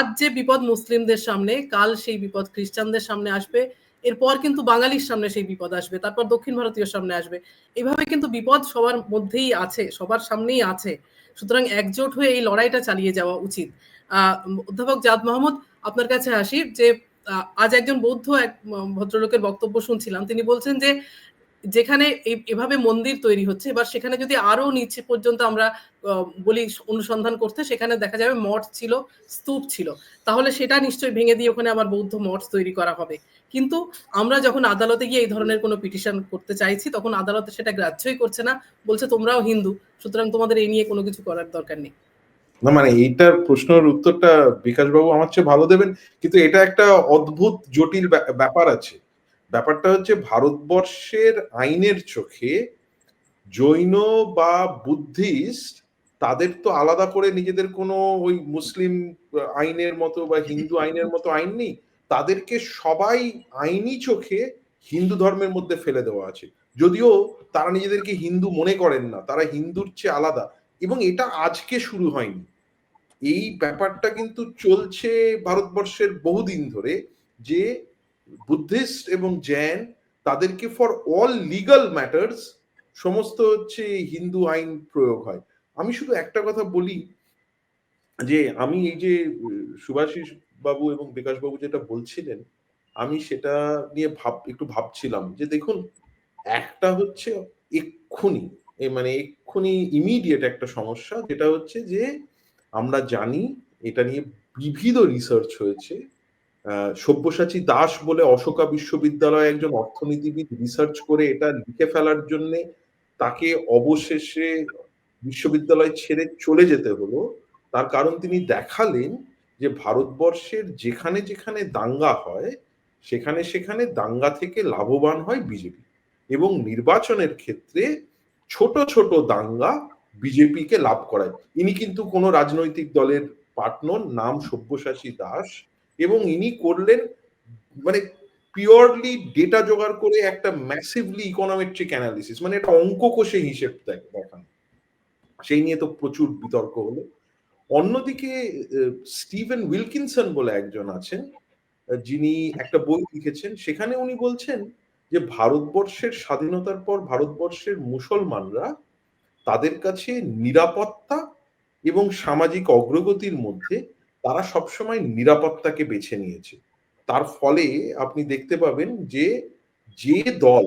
আজ যে বিপদ মুসলিমদের সামনে, কাল সেই বিপদ খ্রিস্টানদের সামনে আসবে, এরপর কিন্তু বাঙালির সামনে সেই বিপদ আসবে, তারপর দক্ষিণ ভারতীয় সামনে আসবে। এইভাবে কিন্তু বিপদ সবার মধ্যেই আছে, সবার সামনেই আছে। সুতরাং একজোট হয়ে এই লড়াইটা চালিয়ে যাওয়া উচিত। অধ্যাপক জাদ মাহমুদ, আপনার কাছে আসি যে আজ একজন বৌদ্ধ এক ভদ্রলোকের বক্তব্য শুনছিলাম। তিনি বলছেন যে যেখানে এভাবে মন্দির তৈরি হচ্ছে, এবার সেখানে যদি আরও নিচে পর্যন্ত আমরা বলি অনুসন্ধান করতে, সেখানে দেখা যাবে মঠ ছিল, স্তূপ ছিল। তাহলে সেটা নিশ্চয়ই ভেঙে দিয়ে ওখানে আবার বৌদ্ধ মঠ তৈরি করা হবে। কিন্তু আমরা যখন আদালতে গিয়ে এই ধরনের কোনো পিটিশন করতে চাইছি, তখন আদালতে সেটা গ্রাহ্যই করছে না, বলছে তোমরাও হিন্দু, সুতরাং তোমাদের এই নিয়ে কোনো কিছু করার দরকার নেই। না মানে এইটার প্রশ্নের উত্তরটা বিকাশ বাবু আমার চেয়ে ভালো দেবেন, কিন্তু এটা একটা অদ্ভুত, জটিল ব্যা- ব্যাপার আছে। ব্যাপারটা হচ্ছে ভারতবর্ষের আইনের চোখে জৈন বা বুদ্ধিস্ট তাদের তো আলাদা করে নিজেদের কোনো ওই মুসলিম আইনের মতো বা হিন্দু আইনের মতো আইন নেই। তাদেরকে সবাই আইনি চোখে হিন্দু ধর্মের মধ্যে ফেলে দেওয়া আছে। যদিও তারা নিজেদেরকে হিন্দু মনে করেন না, তারা হিন্দুর চেয়ে আলাদা এবং এটা আজকে শুরু হয়নি। এই ব্যাপারটা কিন্তু চলছে ভারতবর্ষের বহুদিন ধরে যে বুদ্ধিস্ট এবং জৈন তাদেরকে ফর অল লিগাল ম্যাটার্স সমস্ত হচ্ছে হিন্দু আইন প্রয়োগ হয়। আমি শুধু একটা কথা বলি যে আমি এই যে, সুভাষিস বাবু এবং বিকাশ বাবু যেটা বলছিলেন, আমি সেটা নিয়ে ভাব, একটু ভাবছিলাম যে দেখুন, একটা হচ্ছে এক্ষুনি মানে এক্ষুনি ইমিডিয়েট একটা সমস্যা, যেটা হচ্ছে যে আমরা জানি এটা নিয়ে বিবিধ রিসার্চ হয়েছে। সব্যসাচী দাস বলে অশোকা বিশ্ববিদ্যালয়ে একজন অর্থনীতিবিদ রিসার্চ করে এটা লিখে ফেলার জন্য তাকে অবশেষে বিশ্ববিদ্যালয় ছেড়ে চলে যেতে হলো। তার কারণ তিনি দেখালেন যে ভারতবর্ষের যেখানে যেখানে দাঙ্গা হয়, সেখানে সেখানে দাঙ্গা থেকে লাভবান হয় বিজেপি এবং নির্বাচনের ক্ষেত্রে ছোট ছোট দাঙ্গা বিজেপিকে লাভ করায়। ইনি কিন্তু কোনো রাজনৈতিক দলের পার্টনার নাম সব্যসাচী দাস। এবং ইনি করলেন মানে পিওরলি ডেটা জোগাড় করে একটা ম্যাসিভলি ইকোনমেট্রিক অ্যানালিসিস মানে একটা অঙ্ক কোষে হিসেব দেখ- দেখান। সেই নিয়ে তো প্রচুর বিতর্ক হলো। অন্যদিকে স্টিভেন উইলকিনসন বলে একজন আছেন, যিনি একটা বই লিখেছেন, সেখানে উনি বলছেন যে ভারতবর্ষের স্বাধীনতার পর ভারতবর্ষের মুসলমানরা তাদের কাছে নিরাপত্তা এবং সামাজিক অগ্রগতির মধ্যে তারা সবসময় নিরাপত্তাকে বেছে নিয়েছে। তার ফলে আপনি দেখতে পাবেন যে যে দল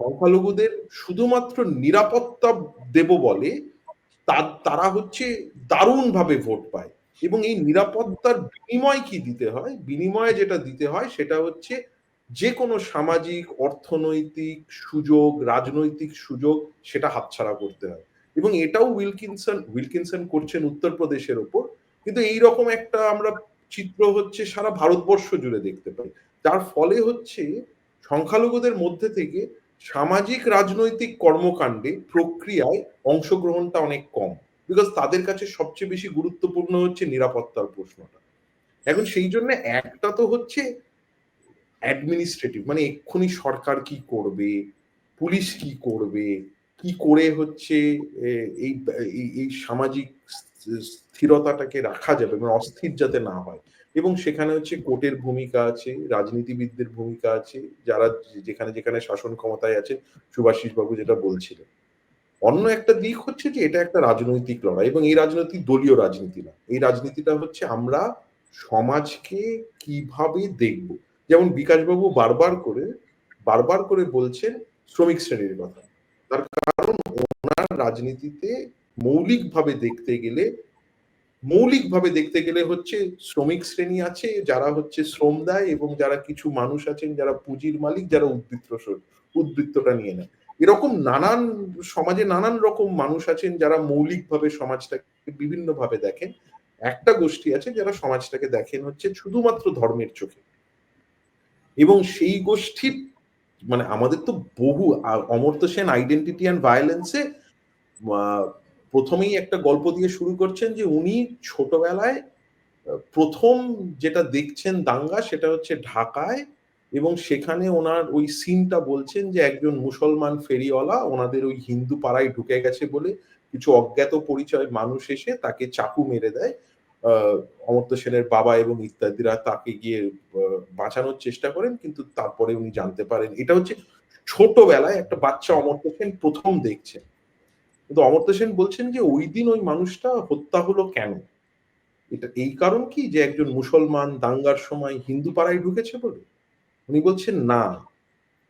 সংখ্যালঘুদের শুধুমাত্র নিরাপত্তা দেব বলে তারা হচ্ছে দারুণভাবে ভোট পায়। এবং এই নিরাপত্তার বিনিময় কি দিতে হয়? বিনিময়ে যেটা দিতে হয় সেটা হচ্ছে যে কোনো সামাজিক, অর্থনৈতিক সুযোগ, রাজনৈতিক সুযোগ সেটা হাতছাড়া করতে হয়। এবং এটাও উইলকিনসন উইলকিনসন করছেন উত্তরপ্রদেশের ওপর। কিন্তু এই রকম একটা আমরা চিত্র হচ্ছে সারা ভারতবর্ষ জুড়ে দেখতে পাই। যার ফলে হচ্ছে সংখ্যালঘুদের মধ্যে থেকে সামাজিক রাজনৈতিক কর্মকাণ্ডে প্রক্রিয়ায় অংশগ্রহণটা অনেক কম। বিকজ তাদের কাছে সবচেয়ে বেশি গুরুত্বপূর্ণ হচ্ছে নিরাপত্তার প্রশ্নটা। এখন সেই জন্য একটা তো হচ্ছে অ্যাডমিনিস্ট্রেটিভ মানে এক্ষুনি সরকার কি করবে, পুলিশ কি করবে, কি করে হচ্ছে এই- এই সামাজিক স্থিরতাটাকে রাখা যাবে মানে অস্থির যাতে না হয়। এবং সেখানে হচ্ছে কোর্টের ভূমিকা আছে, রাজনীতিবিদদের ভূমিকা আছে, যারা যেখানে যেখানে শাসন ক্ষমতায় আছে সুভাষিস বাবু যেটা বলছিলেন। অন্য একটা দিক হচ্ছে যে, এটা একটা রাজনৈতিক লড়াই এবং এই রাজনীতি দলীয় রাজনীতি না। এই রাজনীতিটা হচ্ছে আমরা সমাজকে কীভাবে দেখব? যেমন বিকাশবাবু বারবার করে বারবার করে বলছেন শ্রমিক শ্রেণির কথা। তার কারণ ওনার রাজনীতিতে মৌলিকভাবে দেখতে গেলে, মৌলিকভাবে দেখতে গেলে হচ্ছে শ্রমিক শ্রেণি আছে, যারা হচ্ছে শ্রম দেয় এবং যারা কিছু মানুষ আছেন, যারা পুঁজির মালিক, যারা উদ্বৃত্ত উদ্বৃত্তটা নিয়ে নেয়। এরকম নানান, সমাজে নানান রকম মানুষ আছেন যারা মৌলিকভাবে সমাজটাকে বিভিন্নভাবে দেখেন। একটা গোষ্ঠী আছে যারা সমাজটাকে দেখেন হচ্ছে শুধুমাত্র ধর্মের চোখে। এবং সেই গোষ্ঠীর মানে আমাদের তো বহু অমর্ত্য সেন আইডেন্টিটি অ্যান্ড ভায়োলেন্সে প্রথমেই একটা গল্প দিয়ে শুরু করছেন যে উনি ছোটবেলায় প্রথম যেটা দেখছেন দাঙ্গা সেটা হচ্ছে ঢাকায় এবং সেখানে ওনার ওই সিনটা বলছেন যে একজন মুসলমান ফেরিওয়ালা ওনাদের ওই হিন্দু পাড়ায় ঢুকে গেছে বলে কিছু অজ্ঞাত পরিচয় মানুষ এসে তাকে চাকু মেরে দেয়। অমর্ত্য সেনের বাবা এবং ইত্যাদিরা তাকে গিয়ে বাঁচানোর চেষ্টা করেন কিন্তু তারপরে উনি জানতে পারেন। এটা হচ্ছে ছোটবেলায় একটা বাচ্চা অমর্ত্য সেন প্রথম দেখছেন। কিন্তু অমর্ত্য সেন বলছেন যে ওই দিন ওই মানুষটা হত্যা হলো কেন? এটা এই কারণ কি যে একজন মুসলমান দাঙ্গার সময় হিন্দু পাড়ায় ঢুকেছে বলে? উনি বলছেন, না,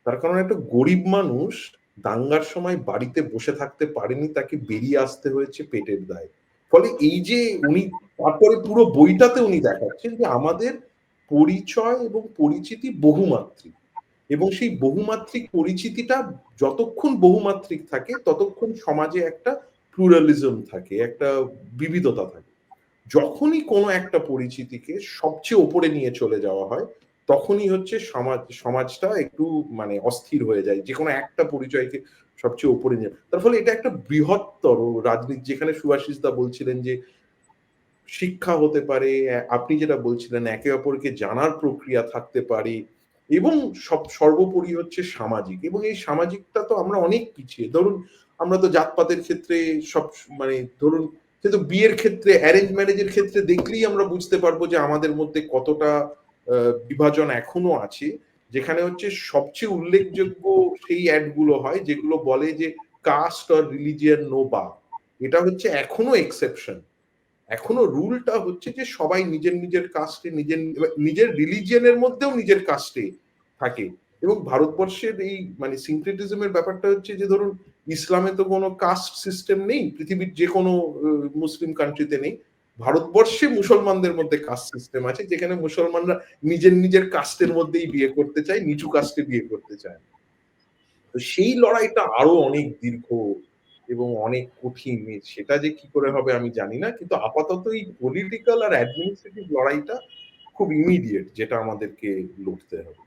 তার কারণ একটা গরিব মানুষ দাঙ্গার সময় বাড়িতে বসে থাকতে পারেনি, তাকে বেরিয়ে আসতে হয়েছে পেটের দায়। ফলে এই যে উনি, তারপরে পুরো বইটাতে উনি দেখাচ্ছেন যে আমাদের পরিচয় এবং পরিচিতি বহুমাত্রিক। এবং সেই বহুমাত্রিক পরিচিতিটা যতক্ষণ বহুমাত্রিক থাকে, ততক্ষণ সমাজে একটা প্লুরালিজম থাকে, একটা বিবিধতা থাকে। যখনই কোনো একটা পরিচিতিকে সবচেয়ে ওপরে নিয়ে চলে যাওয়া হয়, তখনই হচ্ছে সমাজ, সমাজটা একটু মানে অস্থির হয়ে যায় যে কোনো একটা পরিচয়কে সবচেয়ে ওপরে নিয়ে। তার ফলে এটা একটা বৃহত্তর রাজনীতি, যেখানে সুভাষিস দা বলছিলেন যে, শিক্ষা হতে পারে আপনি যেটা বলছিলেন, একে অপরকে জানার প্রক্রিয়া থাকতে পারে এবং সব, সর্বোপরি হচ্ছে সামাজিক। এবং এই সামাজিকটা তো আমরা অনেক পিছিয়ে। ধরুন, আমরা তো জাতপাতের ক্ষেত্রে সব মানে ধরুন কিন্তু বিয়ের ক্ষেত্রে অ্যারেঞ্জ ম্যারেজের ক্ষেত্রে দেখলেই আমরা বুঝতে পারব যে আমাদের মধ্যে কতটা বিভাজন এখনও আছে। যেখানে হচ্ছে সবচেয়ে উল্লেখযোগ্য সেই অ্যাডগুলো হয় যেগুলো বলে যে কাস্ট অর রিলিজিয়ান নো বা এটা হচ্ছে এখনও এক্সেপশন এখনও রুলটা হচ্ছে যে সবাই নিজের নিজের কাস্টে নিজের নিজের রিলিজিয়নের মধ্যেও নিজের কাস্টে থাকে। এবং ভারতবর্ষের এই মানে সিনক্রেটিজমের ব্যাপারটা হচ্ছে যে ধরুন, ইসলামে তো কোনো কাস্ট সিস্টেম নেই, পৃথিবীর যে কোনো মুসলিম কান্ট্রিতে নেই। ভারতবর্ষে মুসলমানদের মধ্যে কাস্ট সিস্টেম আছে, যেখানে মুসলমানরা নিজের নিজের কাস্টের মধ্যেই বিয়ে করতে চায়, নিচু কাস্টে বিয়ে করতে চায়। তো সেই লড়াইটা আরও অনেক দীর্ঘ এবং অনেক কঠিন সেটা যে কি করে হবে আমি জানি না, কিন্তু আপাতত এই পলিটিক্যাল আর অ্যাডমিনিস্ট্রেটিভ লড়াইটা খুব ইমিডিয়েট যেটা আমাদেরকে লড়তে হবে।